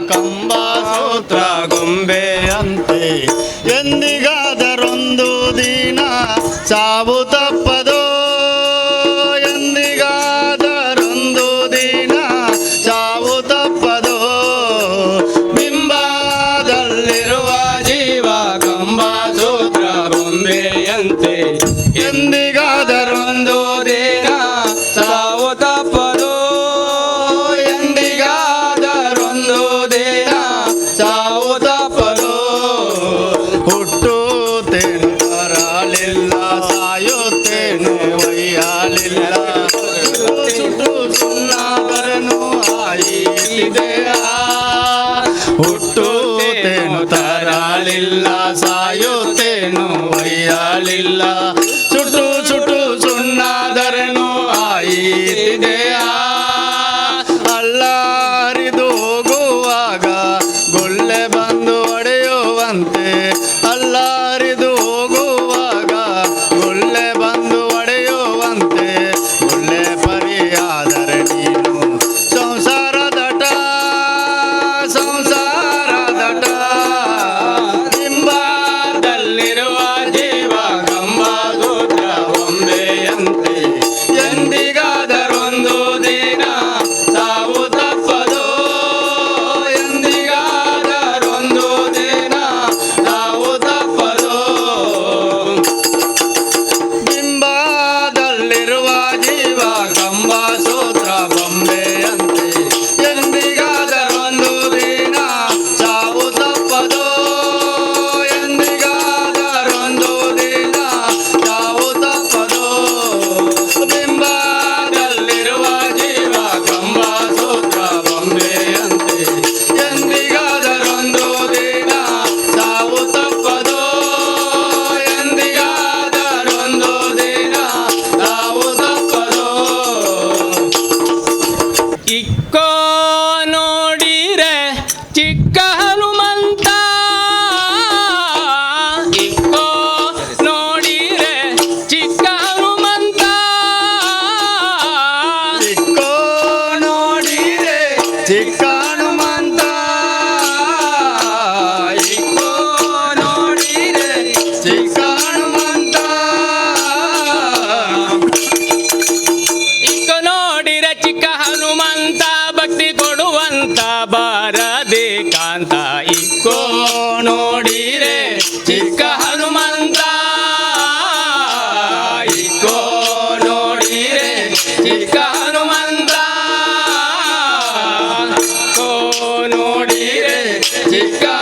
ಕಂಬಸೂತ್ರ ಗೊಂಬೆಯಂತೆ ಎಂದಿಗಾದರೊಂದು ದಿನ ಸಾವು ತಪ್ಪದೋ? ಎಂದಿಗಾದರೊಂದು ದಿನ ಸಾವು ತಪ್ಪದೋ? ಬಿಂಬದಲ್ಲಿರುವ ಜೀವ ಕಂಬಸೂತ್ರ ಗೊಂಬೆಯಂತೆ ಎಂದಿಗ ಹುಟ್ಟುತ್ತೇನು ತರಾಳಿಲ್ಲ ಸಾಯುತ್ತೇನು ಒಯ್ಯಾಳಿಲ್ಲ. chica. Fica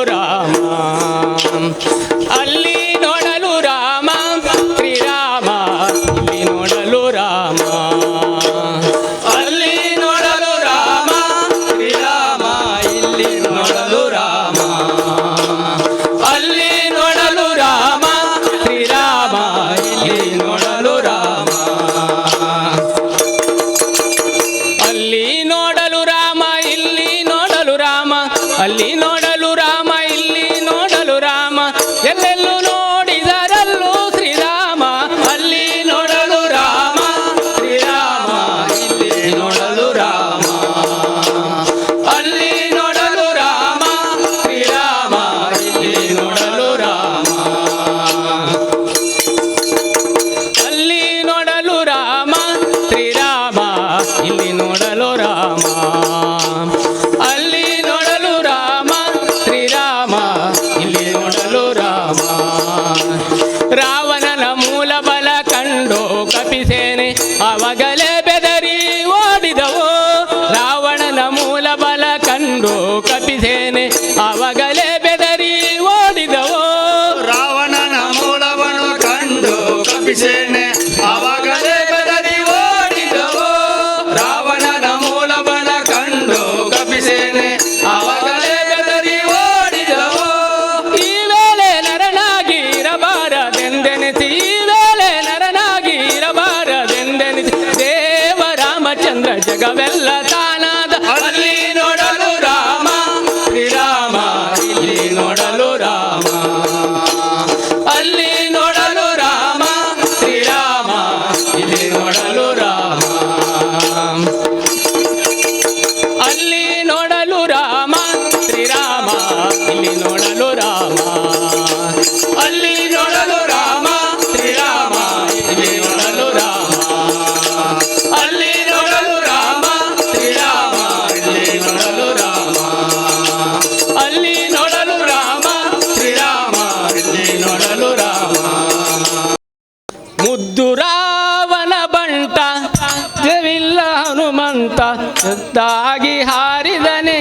ತಾಗಿ ಹಾರಿದನೆ?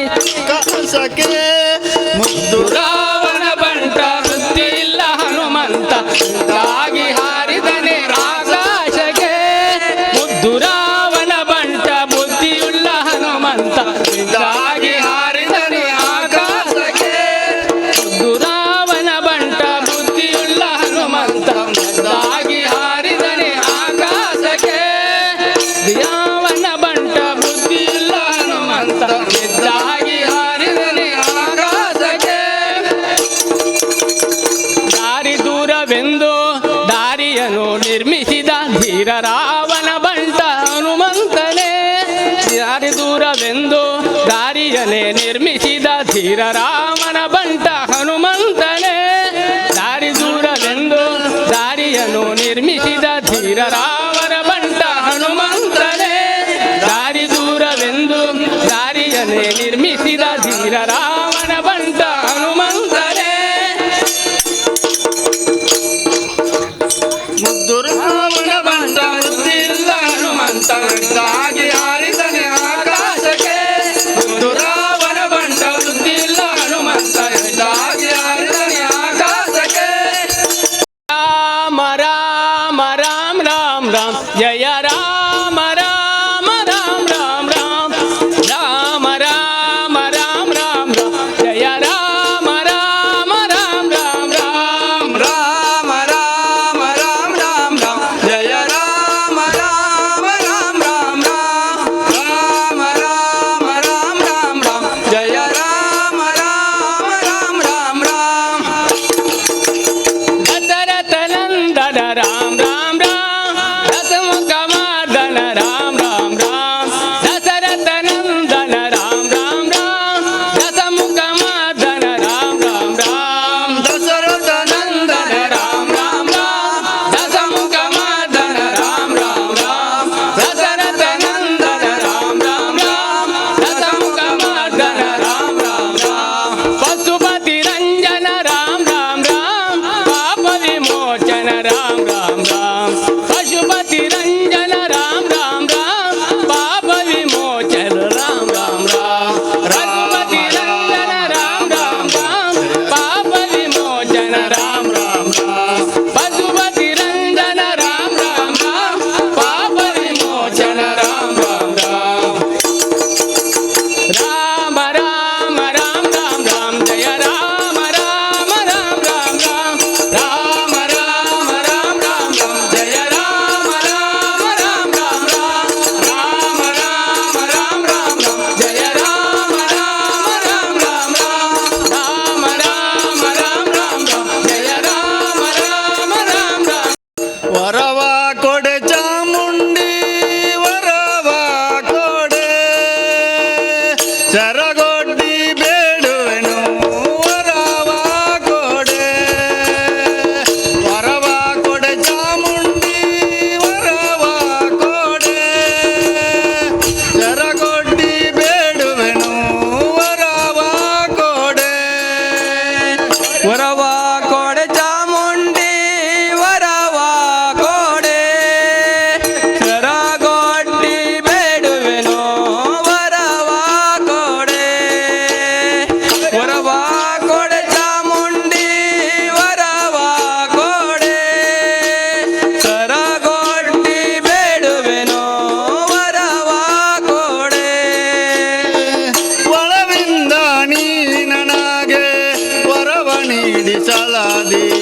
ಕಸಕೆ ಮುದ್ದು ರಾವಣ ಬಂಟ ಇಲ್ಲ ಹನುಮಂತ ತಾಗಿ ಹಾರಿದನೆ? ಬೆಂದು ದಾರಿಯನ್ನು ನಿರ್ಮಿಸಿದ ಧೀರ ರಾವಣ ಬಂಟ ಹನುಮಂತನೇ? ದಾರಿ ದೂರವೆಂದು ದಾರಿಯನೇ ನಿರ್ಮಿಸಿದ ಧೀರ ರಾವ Yeah, yeah. Charago. জ্বালা দে